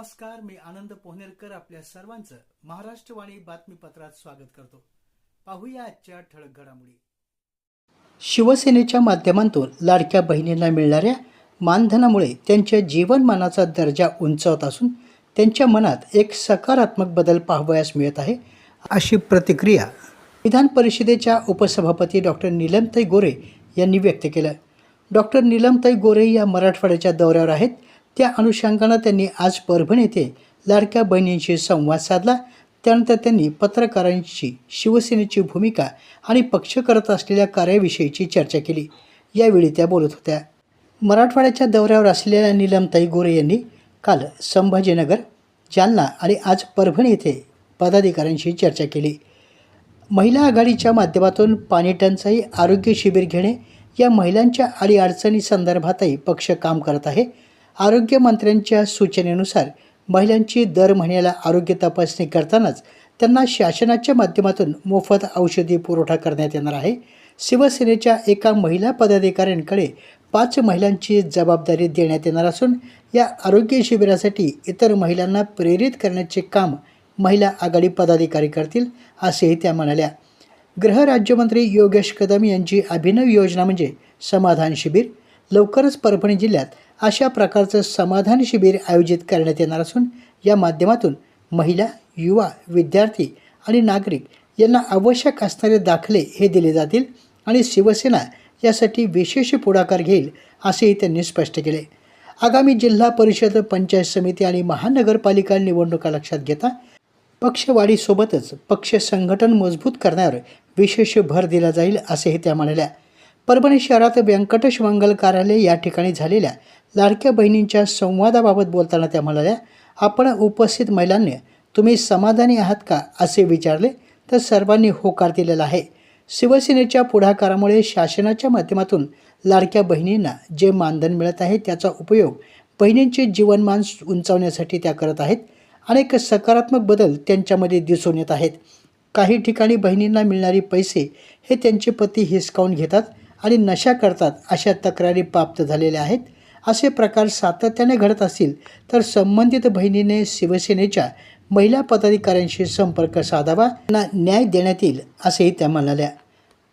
नमस्कार मी आनंद पोहनेरकर आपल्या सर्वांचं महाराष्ट्रवाणी बातमीपत्रात स्वागत करतो. पाहूया आजच्या ठळक घडामोडी. शिवसेनेच्या माध्यमातून लाडक्या बहिणींना मिळणाऱ्या मानधनामुळे त्यांच्या जीवनमानाचा दर्जा उंचावत असून त्यांच्या मनात एक सकारात्मक बदल पाहावयास मिळत आहे. अशी प्रतिक्रिया विधान परिषदेच्या उपसभापती डॉक्टर नीलमताई गोरे यांनी व्यक्त केलं. डॉक्टर नीलमताई गोरे या मराठवाड्याच्या दौऱ्यावर आहेत. त्या अनुषंगानं त्यांनी आज परभणी येथे लाडक्या बहिणींशी संवाद साधला. त्यानंतर त्यांनी पत्रकारांशी शिवसेनेची भूमिका आणि पक्ष करत असलेल्या कार्याविषयीची चर्चा केली. यावेळी त्या बोलत होत्या. मराठवाड्याच्या दौऱ्यावर असलेल्या नीलमताई गोरे यांनी काल संभाजीनगर जालना आणि आज परभणी येथे पदाधिकाऱ्यांशी चर्चा केली. महिला आघाडीच्या माध्यमातून पाणी टंचाई आरोग्य शिबिर घेणे या महिलांच्या अडीअडचणी संदर्भातही पक्ष काम करत आहे. आरोग्यमंत्र्यांच्या सूचनेनुसार महिलांची दर महिन्याला आरोग्य तपासणी करतानाच त्यांना शासनाच्या माध्यमातून मोफत औषधी पुरवठा करण्यात येणार आहे. शिवसेनेच्या एका महिला पदाधिकाऱ्यांकडे पाच महिलांची जबाबदारी देण्यात येणार असून या आरोग्य शिबिरासाठी इतर महिलांना प्रेरित करण्याचे काम महिला आघाडी पदाधिकारी करतील असेही त्या म्हणाल्या. गृह राज्यमंत्री योगेश कदम यांची अभिनव योजना म्हणजे समाधान शिबिर. लवकरच परभणी जिल्ह्यात अशा प्रकारचं समाधान शिबिर आयोजित करण्यात येणार असून या माध्यमातून महिला युवा विद्यार्थी आणि नागरिक यांना आवश्यक असणारे दाखले हे दिले जातील आणि शिवसेना यासाठी विशेष पुढाकार घेईल असेही त्यांनी स्पष्ट केले. आगामी जिल्हा परिषद पंचायत समिती आणि महानगरपालिका निवडणुका लक्षात घेता पक्षवाढीसोबतच पक्ष संघटन मजबूत करण्यावर विशेष भर दिला जाईल असेही त्या म्हणाल्या. परभणी शहरात व्यंकटेश मंगल कार्यालय या ठिकाणी झालेल्या लाडक्या बहिणींच्या संवादाबाबत बोलताना त्या म्हणाल्या आपण उपस्थित महिलांनी तुम्ही समाधानी आहात का? असे विचारले. तर सर्वांनी होकार दिलेला आहे. शिवसेनेच्या पुढाकारामुळे शासनाच्या माध्यमातून लाडक्या बहिणींना जे मानधन मिळत आहे त्याचा उपयोग बहिणींचे जीवनमान उंचावण्यासाठी त्या करत आहेत. अनेक सकारात्मक बदल त्यांच्यामध्ये दिसून येत आहेत. काही ठिकाणी बहिणींना मिळणारी पैसे हे त्यांचे पती हिसकावून घेतात. आणि नशा करतात अशा तक्रारी प्राप्त झालेल्या आहेत. असे प्रकार सातत्याने घडत असतील तर संबंधित बहिणीने शिवसेनेच्या महिला पदाधिकाऱ्यांशी संपर्क साधावा. त्यांना न्याय देण्यात येईल असेही त्या म्हणाल्या.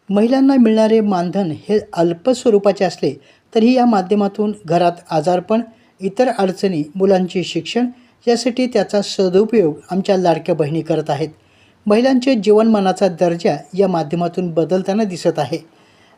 महिलांना मिळणारे मानधन हे अल्प स्वरूपाचे असले तरीही या माध्यमातून घरात आजारपण इतर अडचणी मुलांचे शिक्षण यासाठी त्याचा सदुपयोग आमच्या लाडक्या बहिणी करत आहेत. महिलांचे जीवनमानाचा दर्जा या माध्यमातून बदलताना दिसत आहे.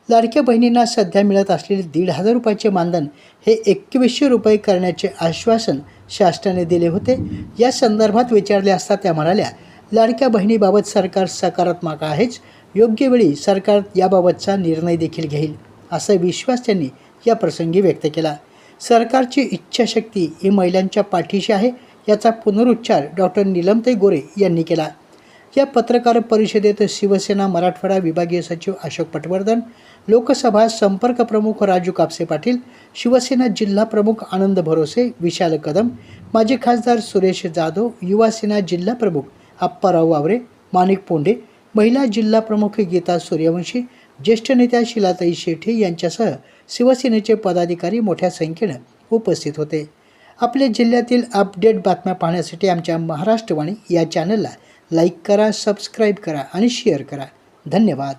लाडक्या बहिणींना सध्या मिळत असलेले दीड हजार रुपयाचे मानधन हे एकवीसशे रुपये करण्याचे आश्वासन शासनाने दिले होते. या संदर्भात विचारले असता त्या म्हणाल्या लाडक्या बहिणीबाबत सरकार सकारात्मक आहेच. योग्य वेळी सरकार याबाबतचा निर्णय देखील घेईल. असा विश्वास त्यांनी या प्रसंगी व्यक्त केला. सरकारची इच्छाशक्ती ही महिलांच्या पाठीशी आहे याचा पुनरुच्चार डॉक्टर निलमताई गोरे यांनी केला. या पत्रकार परिषदेत शिवसेना मराठवाडा विभागीय सचिव अशोक पटवर्धन लोकसभा संपर्क प्रमुख राजू कापसे पाटील शिवसेना जिल्हा प्रमुख आनंद भरोसे विशाल कदम माजी खासदार सुरेश जाधव युवासेना जिल्हा प्रमुख आप्पाराव वावरे माणिक पोंडे महिला जिल्हा प्रमुख गीता सूर्यवंशी ज्येष्ठ नेत्या शिलाताई शेठे यांच्यासह शिवसेनेचे पदाधिकारी मोठ्या संख्येनं उपस्थित होते. आपल्या जिल्ह्यातील अपडेट बातम्या पाहण्यासाठी आमच्या महाराष्ट्रवाणी या चॅनलला लाईक करा सबस्क्राईब करा आणि शेअर करा. धन्यवाद.